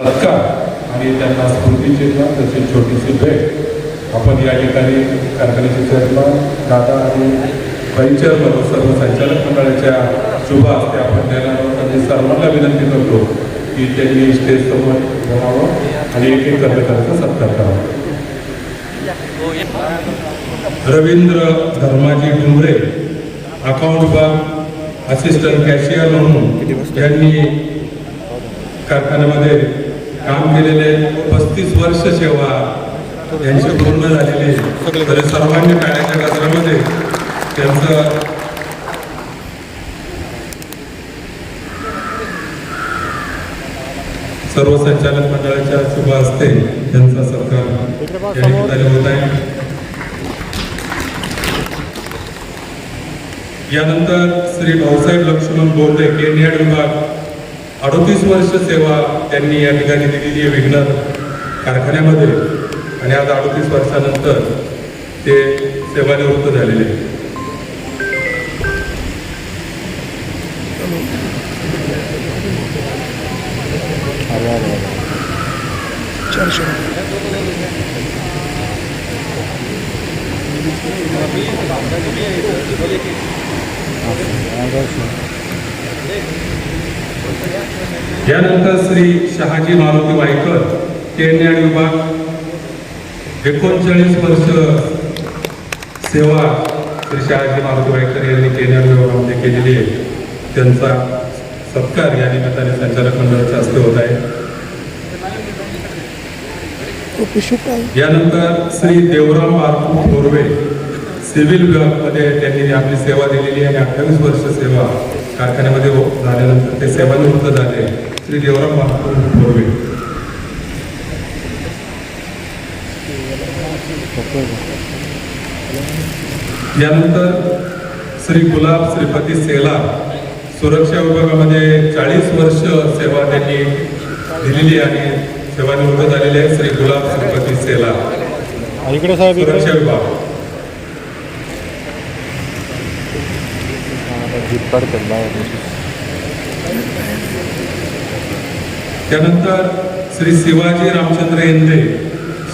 सत्कार आणि त्यांना स्मृतीचिन्ह तशी छोटीशी भेट. आपण या ठिकाणी कारखान्याचे चेअरमन दादा आणि वाईस चेअरमन सर्व संचालक मंडळाच्या शुभ हस्ते आपण त्यांना आणि सर्वांना विनंती करतो की त्यांनी स्टेज समोर बोलावं आणि एक एक कर्मचाऱ्याचा सत्कार करावा. रवींद्र धर्माजी डुंबरे अकाउंट विभाग असिस्टंट कॅशियर म्हणून यांनी कारखान्यामध्ये काम केलेले पस्तीस वर्ष सेवा यांची पूर्ण झालेली तर सर्वांनी पाण्याच्या गजरामध्ये त्यांचं सर्व संचालक मंडळाच्या शुभ असते त्यांचा सत्कार या ठिकाणी होत आहे. यानंतर श्री भाऊसाहेब लक्ष्मण बोर्डे केनियाड विभाग अडोतीस वर्ष सेवा त्यांनी या ठिकाणी दिलेली आहे विघ्नर कारखान्यामध्ये आणि आज अडोतीस वर्षानंतर ते सेवानिवृत्त झालेले आहेत. यानंतर श्री शहाजी मारुती वायकर केनियाड विभाग एकोणचाळीस वर्ष सेवा श्री शहाजी मारुती वायकर यांनी केनियाड विभागामध्ये केलेली आहे. त्यांचा सत्कार या निमित्ताने संचालक मंडळाच्या हस्ते होत आहे. यानंतर श्री देवराम बापू थोरवे सिव्हिल विभागमध्ये त्यांनी आपली सेवा दिलेली आहे आणि अठ्ठावीस वर्ष सेवा कारखान्यामध्ये हो- झाल्यानंतर ते सेवानिवृत्त झाले श्री देवराम थोरवे यानंतर श्री गुलाब श्रीपती सेला सुरक्षा विभागामध्ये चाळीस वर्ष सेवा त्यांनी दिलेली आहे. आणि सेवानिवृत्त झालेले आहे श्री गुलाब श्रीपती सेला. इकडे साहेब इकडे सुरक्षा त्यानंतर श्री शिवाजी रामचंद्र येंदे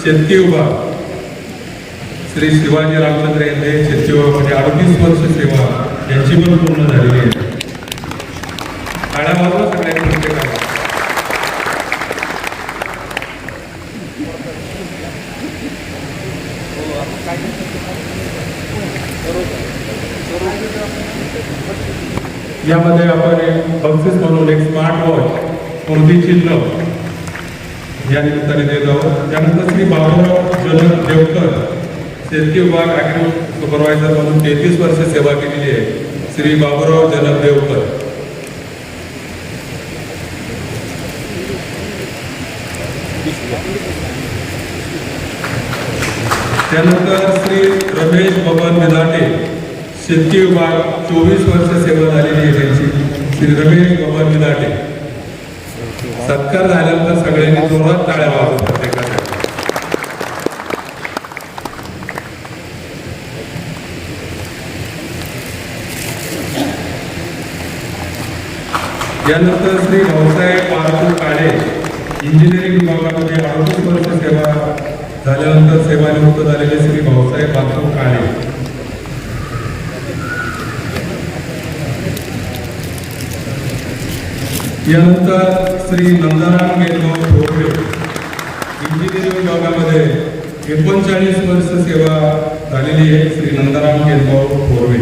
शेतकी विभाग श्री शिवाजी रामचंद्र येंदे शेतकी म्हणजे अडतीस वर्ष सेवा यांची पण पूर्ण झालेली आहे टाळ्या वाजवा सगळ्यांनी प्रत्येकाला यामध्ये आपण एक बक्षीस म्हणून एक स्मार्ट वॉच स्मृती चिन्ह या निमित्ताने देत आहोत. त्यानंतर श्री बाबूराव जनक देवकर शेतकी विभाग अॅग्रो सुपरवायझर म्हणून तेहतीस वर्ष सेवा केलेली आहे. श्री बाबूराव जनक देवकर. त्यानंतर श्री रमेश बबन विधाटे शेतकी विभाग चोवीस वर्ष सेवा झालेली आहे त्यांची. श्री रमेश बबन मिनाटे सत्कार झाल्यानंतर सगळ्यांनी जोरात टाळ्या वाजवतात प्रत्येकाच्या यानंतर श्री भाऊसाहेब पारसू काळे इंजिनिअरिंग विभागामध्ये अडतीस वर्ष सेवा झाल्यानंतर सेवानिवृत्त झालेले श्री भाऊसाहेब पारसू काळे. यानंतर श्री नंदाराम गेलगाव ठोकरे इंजिनिअरिंग विभागामध्ये एकोणचाळीस वर्ष सेवा झालेली आहे श्री नंदाराम गेलगाव ठोरवे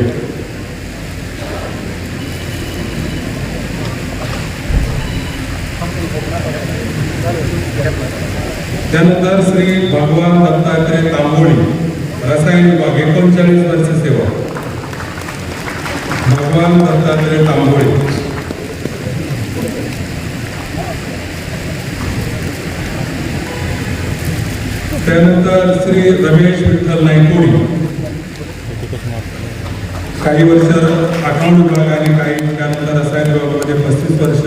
त्यानंतर श्री भगवान दत्तात्रय तांबोळी रसायन विभाग एकोणचाळीस वर्ष सेवा. भगवान दत्तात्रय तांबोळी. त्यानंतर श्री रमेश विठ्ठल नायकोडी काही वर्ष अकाउंट विभाग आणि काही त्यानंतर रसायन विभागामध्ये पस्तीस वर्ष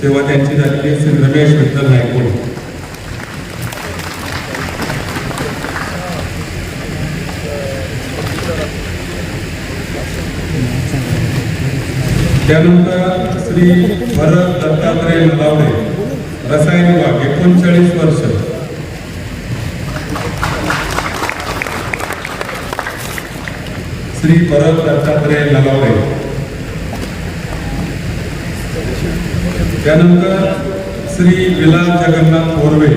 सेवा त्यांची झालेली आहे श्री रमेश विठ्ठल नायकोडी त्यानंतर श्री भरत दत्तात्रय नलावडे रसायन विभाग एकोणचाळीस वर्ष. श्री भरत दत्तात्रय नगावडे त्यानंतर श्री विलास जगन्नाथ बोरवे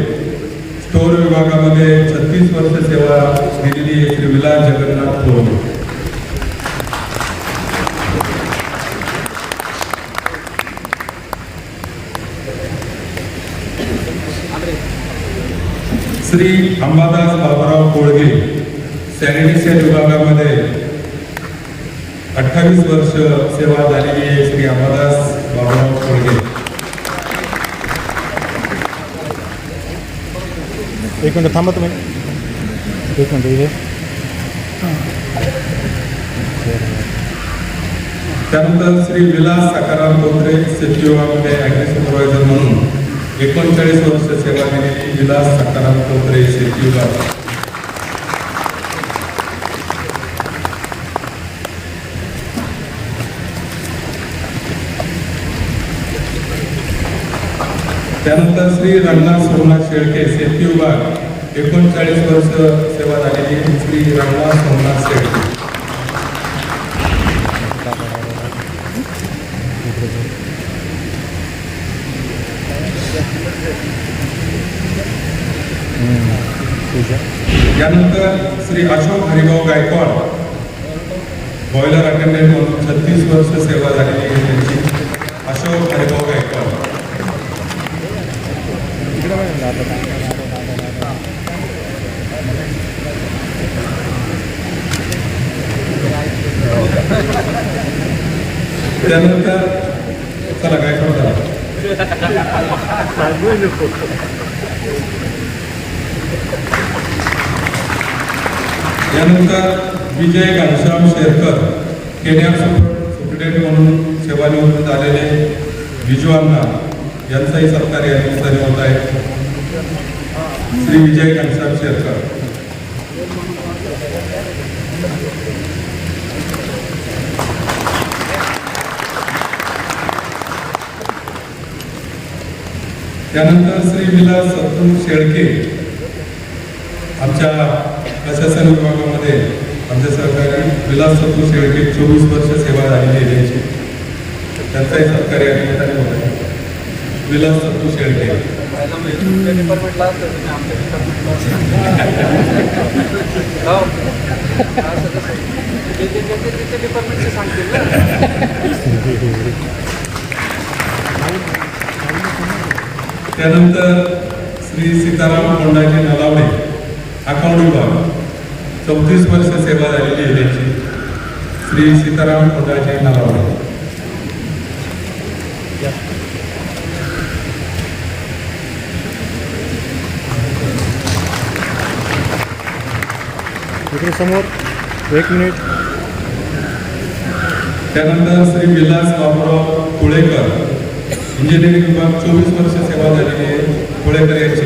स्टोर विभागामध्ये छत्तीस वर्ष सेवा दिलेली श्री विलास जगन्नाथ बोरवे श्री अंबादास बाबुराव कोळगे, सॅनिटेशन विभागामध्ये अठ्ठावीस वर्ष सेवा झालेली श्री अंबादास बाबुराव कोळगे. एक मिनिट थांबा तुम्ही. एक मिनिट इथे. त्यानंतर श्री विलास सकाराम शेती विभागामध्ये ॲग्री सुपरवायझर म्हणून एकोणचाळीस वर्ष सेवा दिलेली विलास सकाराम बोत्रे शेती त्यानंतर श्री रंगनाथ सोमनाथ शेळके सेफ्टी विभाग एकोणचाळीस वर्ष सेवा झालेली श्री रंगनाथ सोमनाथ शेळके. त्यानंतर यानंतर श्री अशोक हरिभाऊ गायकवाड बॉयलर अटेंडंट म्हणून छत्तीस वर्ष सेवा झालेली आहे त्यांची. अशोक हरिभाऊ गायकवाड. त्यानंतर चला गायकवाड झाला यानंतर विजय घनश्याम शेरकर केन्या सुप्रिटेंडेंट म्हणून सेवानिवृत्त झालेले विजू यांचाही सत्कार या निमित्ताने होत आहे. श्री विजय घनश्याम शेरकर त्यानंतर श्री विलास सत्तू शेळके आमच्या प्रशासन विभागामध्ये आमच्या सहकारी विलास सत्तू शेळके चोवीस वर्ष सेवा झालेली आहे त्यांचाही सत्कार या निमित्ताने विलास सत्तू शेळके डिपार्टमेंटला असतं डिपार्टमेंटचे सांगतील त्यानंतर श्री सीताराम कोंडाजी नलावडे अकाउंट विभाग चौतीस वर्ष सेवा झालेली आहे त्यांची. श्री सीताराम कोंडाजी नलावडे. समोर एक मिनिट. त्यानंतर श्री विलास बाबूराव कुळेकर. म्हणजे इंजिनिअरिंग विभाग चोवीस वर्ष सेवा झालेली आहे कुळेकर यांची.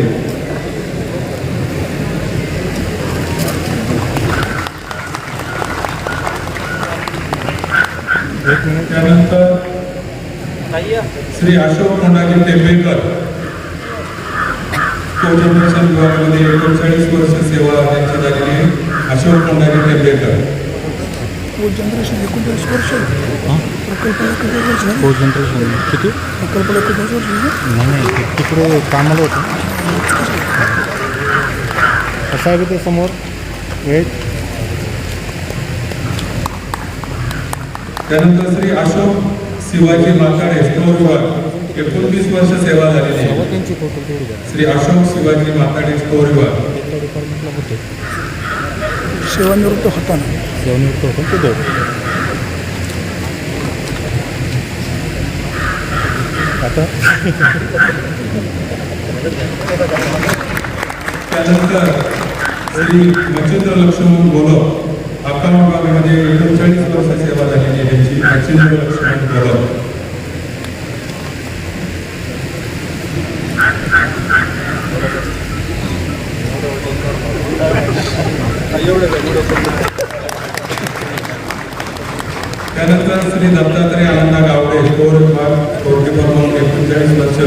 एक मिनिट. त्यानंतर श्री अशोक कोंडाजी टेंबेकर. कोजनरेशन विभागामध्ये एकोणचाळीस वर्ष सेवा त्यांची झालेली आहे. अशोक कोंडाजी टेंबेकर वो जनरेशन एकोणचाळीस वर्ष. प्रकल्पाला वर्ष झाली. हो जनरेशन किती? प्रकल्पाला एकोणचाळीस वर्ष झाली. नाही नाही तिकडे कामाला होतं. कसं आहे ते समोर? एक त्यानंतर श्री अशोक शिवाजी माताडे स्टोर विभाग एकोणतीस वर्ष सेवा झालेली श्री अशोक शिवाजी माताडे स्टोर विभाग सेवानिवृत्त होताना. सेवानिवृत्त होतं ते दोन आता त्यानंतर श्री मच्छिंद्र लक्ष्मण गोलप अकरा विभागामध्ये एकोणचाळीस वर्ष सेवा झालेली आहे त्यांची मच्छिंद्र लक्ष्मण गोलप त्यानंतर श्री दत्तात्रय आनंदा गावडे स्टोर विभाग स्टोर किपर म्हणून एकोणचाळीस वर्ष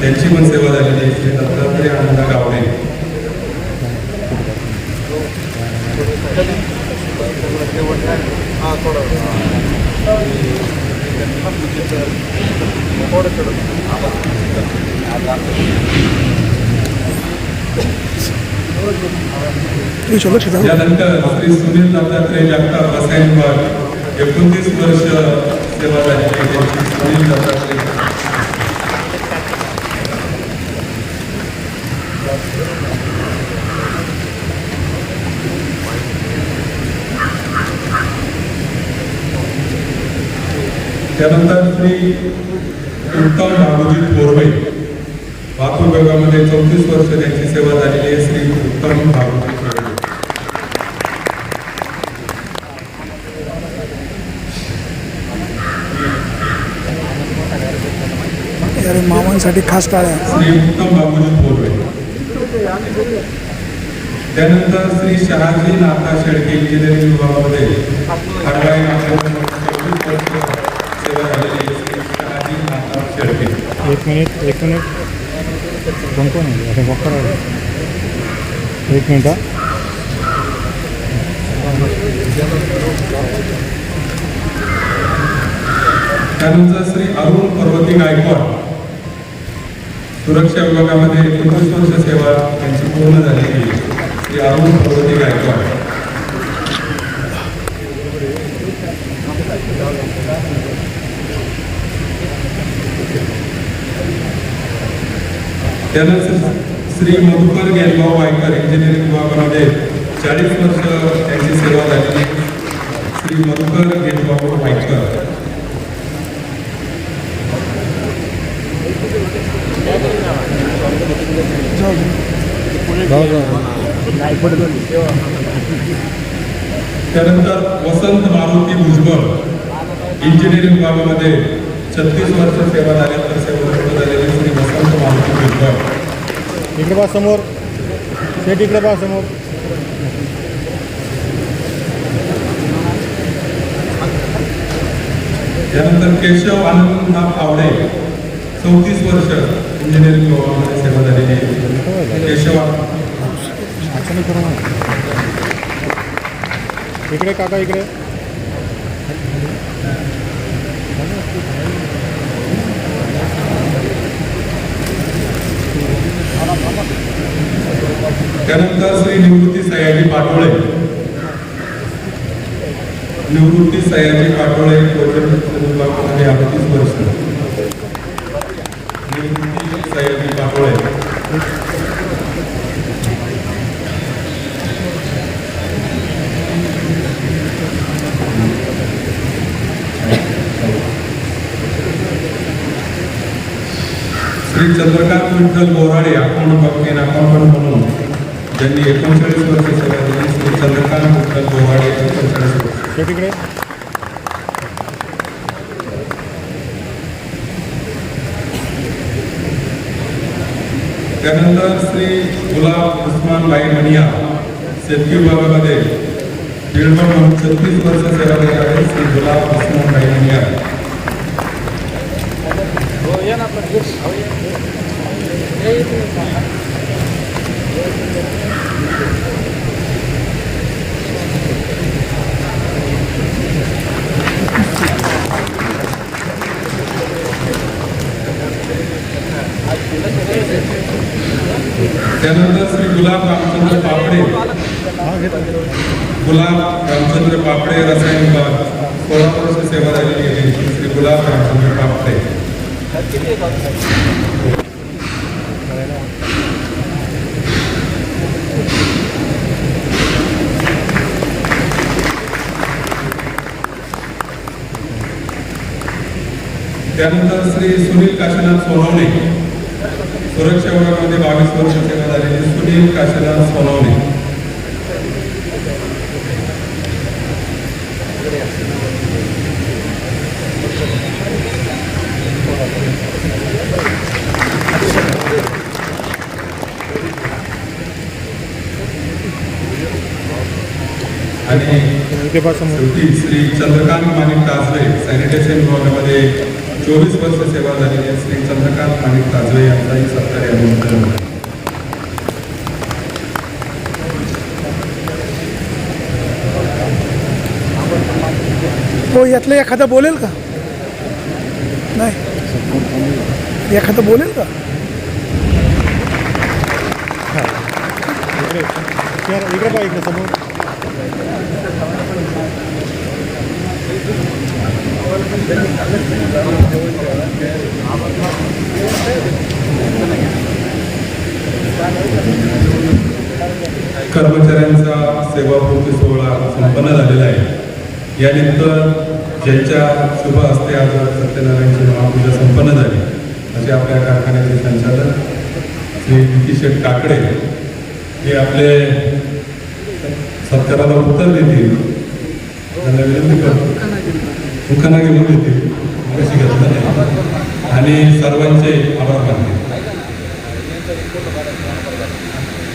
त्यांची पण सेवा झालेली आहे श्री दत्तात्रय आनंद गावडे हां थोडं थोडं थोडं लक्ष लक्ष द्या यानंतर श्री सुनील दत्तात्रय जगताप रसायन भट एकोणतीस वर्ष सेवा झाली सुनील दत्तात्रय त्यानंतर श्री उत्तम बाबूजी बोरवे वाहतूक विभागामध्ये चौतीस वर्ष त्यांची सेवा झालेली आहे श्री उत्तम बाबूजी अरे मामांसाठी खास टाळ्या त्यानंतर श्री शहाजी नाथा शेळके इंजिनिअरिंग विभागामध्ये हडवाई नागपूर सेवा झालेली आहे. श्री शहाजी नाथा शेळके. एक मिनिट एक मिनिट. जमतो नाही एक मिनिट त्यानंतर श्री अरुण पर्वती गायकवाड. सुरक्षा विभागामध्ये एकोणीस वर्ष सेवा त्यांची पूर्ण झालेली आहे ती अरुण प्रगती गायकवाड. त्यानंतर श्री मधुकर गेलगाव वायकर इंजिनिअरिंग विभागामध्ये चाळीस वर्ष त्यांची सेवा झालेली श्री मधुकर गेलगाव वायकर. त्यानंतर वसंत मारुती भुजबळ इंजिनिअरिंग विभागामध्ये छत्तीस वर्ष सेवा झाल्यानंतर सेवा झालेली श्री वसंत मारुती भुजबळ. इकडे पहा समोर. शेट इकडे पहा समोर. त्यानंतर केशव आनंदनाथ आवडे चौतीस वर्ष इंजिनिअरिंग विभागामध्ये सेवा झालेली. आहे केशव आनंद- असं करू ना इकडे काका इकडे. त्यानंतर श्री निवृत्ती सयाजी पाटोळे. निवृत्ती सयाजी पाटोळे कोचर विभागामध्ये अडतीस वर्ष Nivrutti Sayaji Patole Shri Chandrakant Vitthal Borade account main accountant म्हणून. ज्यांनी एकोणचाळीस वर्ष सेवा दिली श्री चंद्रकांत विठ्ठल बोराडे एकोणचाळीस वर्ष त्यानंतर श्री गुलाब उस्मान बाई मनिया शेतकी विभागामध्ये म्हणून छत्तीस वर्ष सेवा देत आहे श्री गुलाब उस्मान बाई मनिया हो या ना आपण हो, या. या इथे. त्यानंतर श्री गुलाब रामचंद्र पापडे. गुलाब रामचंद्र पापडे रसायन विभाग सोळा वर्ष सेवा झालेली गेली श्री गुलाब रामचंद्र पापडे. त्यानंतर श्री सुनील काशीनाथ सोनवणे सुरक्षा विभागामध्ये बावीस वर्ष सेवा झालेली सुनील काशीनाथ सोनवणे. आणि शेवटी श्री चंद्रकांत माणिक कासरे सॅनिटेशन विभागामध्ये चोवीस वर्ष सेवा झालेले श्री चंद्रकांत माणिक ताजवे यांचाही सत्कार या आहे. हो यातलं एखादा बोलेल का? नाही. एखादा बोलेल का? इकडे इकडे पाहा इकडे समोर. कर्मचाऱ्यांचा सेवापूर्ती सोहळा संपन्न झालेला आहे. यानिमित्त ज्यांच्या शुभ हस्ते आज सत्यनारायणची महापूजा संपन्न झाली असे आपल्या कारखान्याचे संचालक श्री नितीश काकडे हे आपले सत्काराला उत्तर देतील. त्यांना विनंती करतो. मुखांना घेऊन देतील कशी घेतलं नाही. आणि सर्वांचे आभार मानतील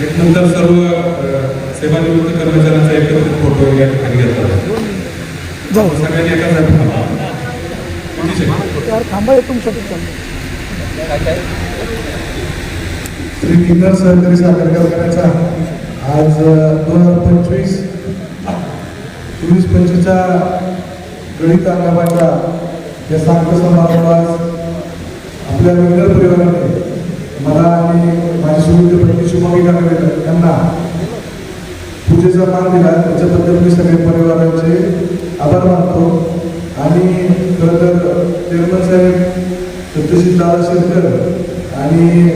एक नंतर सर्व सेवानिवृत्त कर्मचाऱ्यांचा एकत्रित फोटो या ठिकाणी घेतला जातो. जाऊ. सगळ्यांनी एका जागी हे श्री किन्नर सहकारी साखर कारखान्याचा आज दोन हजार पंचवीस चोवीस पंचवीसच्या गणित नावाच्या या सांगता समारंभास आपल्या विनर परिवाराने मला आणि माझी सुविध पत्नी शुभमी काकडे यांना पूजेचा मान दिला. त्याच्याबद्दल मी सगळे परिवाराचे आभार मानतो. आणि खरं तर चेअरमन साहेब सत्यशील दादा शेतकर आणि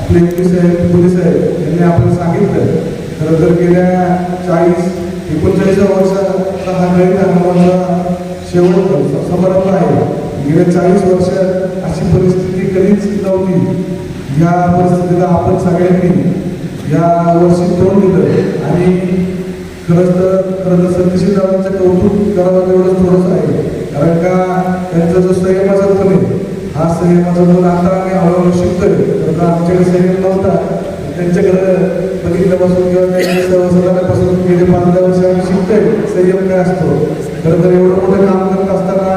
आपले एम पी साहेब पोलीस साहेब यांनी आपण सांगितलं. खरं तर गेल्या चाळीस एकोणचाळीसा वर्षाचा हा गणित अनुभवाचा शेवट समारंभ आहे. गेल्या चाळीस वर्षात अशी परिस्थिती कधीच नव्हती. या परिस्थितीला आपण सगळ्यांनी या वर्षी तोंड दिलं. आणि खरंच तर खरं तर सत्यशील दादांचं कौतुक करावं तेवढंच थोडंच आहे. कारण का त्यांचा जो संयमाचा गुण आहे हा संयमाचा गुण आता आम्ही हळूहळू शिकतोय. तर आमच्याकडे संयम नव्हता. त्यांच्याकडे बघितल्यापासून किंवा त्यांच्या सभासदांपासून गेले पाच दहा वर्ष आम्ही शिकतोय. संयम काय असतो? खरं तर एवढं मोठं काम करत असताना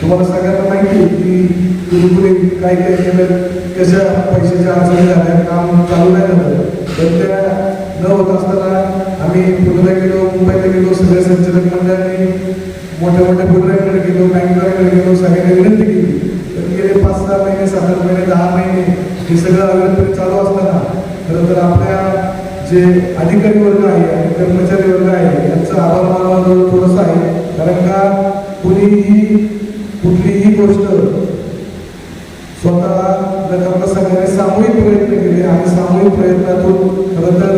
तुम्हाला सगळ्यांना माहिती की तुम्ही पुढे काय काय केलं कशा पैशाच्या अडचणी झाल्या काम चालू नाही झालं. तर त्या न होत असताना आम्ही पुण्याला गेलो मुंबईला गेलो सगळ्या संचालक मंडळाने मोठ्या मोठ्या पुढऱ्यांकडे गेलो बँकेकडे गेलो सगळ्यांना विनंती केली. तर गेले पाच सहा महिने सात आठ महिने दहा महिने हे सगळं अवेलेबल चालू असताना खरं तर आपल्या जे अधिकारी वर्ग आहे आणि कर्मचारी वर्ग आहे यांचं आभार मानवा थोडंसं आहे. कारण का कुणीही कुठलीही गोष्ट स्वतः न करता सगळ्यांनी सामूहिक प्रयत्न केले आणि सामूहिक प्रयत्नातून खरं तर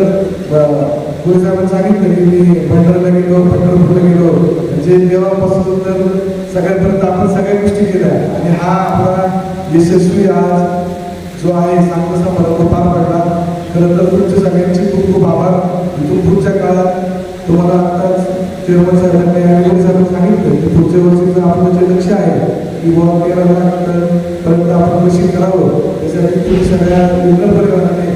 गुरु सांगितलं की मी पंढरला गेलो पंढरपूरला गेलो. म्हणजे देवापासून तर सगळ्यापर्यंत आपण सगळ्या गोष्टी केल्या. आणि हा आपला यशस्वी आज जो आहे सांगता समारंभ पार पडला. खरं तर तुमच्या सगळ्यांचे खूप खूप आभार. इथून पुढच्या काळात तुम्हाला आत्ताच चेअरमन साहेबांनी आणि साहेबांनी सांगितलं की पुढच्या वर्षीचं आपलं जे लक्ष आहे की बाबा तेरा पर्यंत आपण मशीन करावं त्यासाठी तुम्ही सगळ्या जुन्नर परिवाराने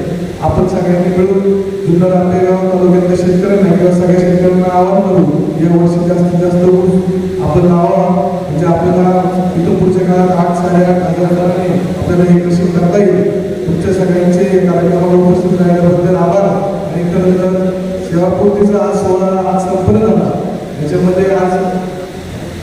आपण सगळ्यांनी मिळून जुन्नर आंबेगाव तालुक्यातल्या शेतकऱ्यांना किंवा सगळ्या शेतकऱ्यांना आवाहन करू या वर्षी जास्तीत जास्त ऊस आपण लावा म्हणजे आपल्याला इथून पुढच्या काळात आठ साडेआठ हजार हजाराने आपल्याला हे मशीन करता येईल. तुमच्या सगळ्यांचे कार्यक्रमाला उपस्थित राहिल्याबद्दल आभार. आणि खरं सेवापूर्तीचा आज सोहळा आज संपन्न झाला. याच्यामध्ये आज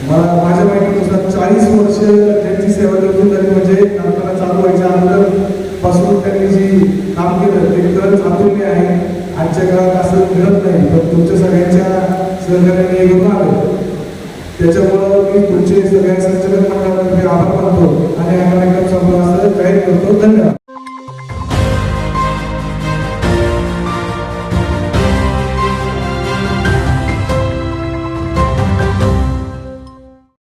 मला माझ्या माहितीनुसार चाळीस वर्ष त्यांची सेवा करतो झाली. म्हणजे नाटकाला चालू व्हायच्या अगोदरपासून त्यांनी जी काम केलं ते खरंच अतुल्य आहे. आजच्या काळात असं मिळत नाही पण तुमच्या सगळ्यांच्या सहकार्याने घेऊन आलं. त्याच्यामुळं मी तुमचे सगळ्या संचालक मंडळातर्फे आभार मानतो. आणि हा कार्यक्रम संपला असं जाहीर करतो. धन्यवाद.